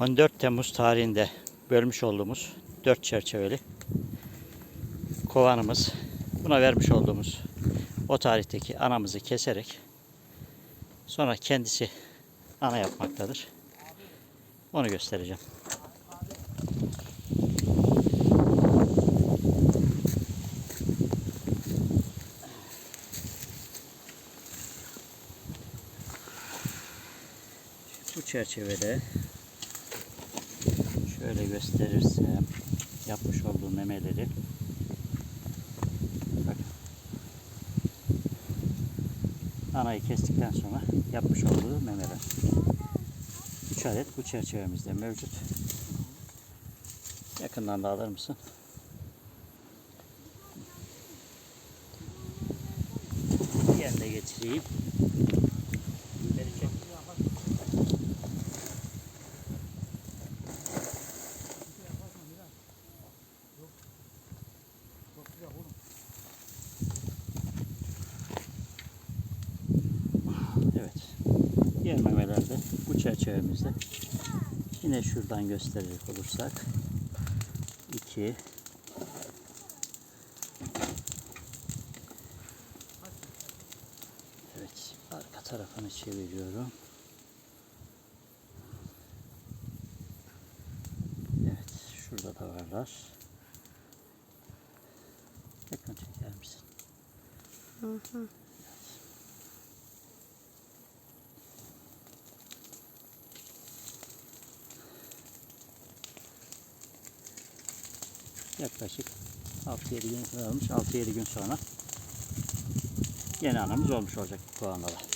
14 Temmuz tarihinde bölmüş olduğumuz 4 çerçeveli kovanımız buna vermiş olduğumuz o tarihteki anamızı keserek sonra kendisi ana yapmaktadır. Onu göstereceğim. Bu çerçevede şöyle gösterirsem yapmış olduğum memeleri anayı kestikten sonra yapmış olduğu memeler 3 adet bu çerçevemizde mevcut yakından da alır mısın? Diğerini de getireyim. Diğer bu çerçevemizde yine şuradan gösterecek olursak 2 Evet, arka tarafını çeviriyorum. Evet, şurada da varlar. Yakın çeker misin? Yaklaşık 6-7 gün kalmış. 6-7 gün sonra yeni anamız olmuş olacak bu kovanlara.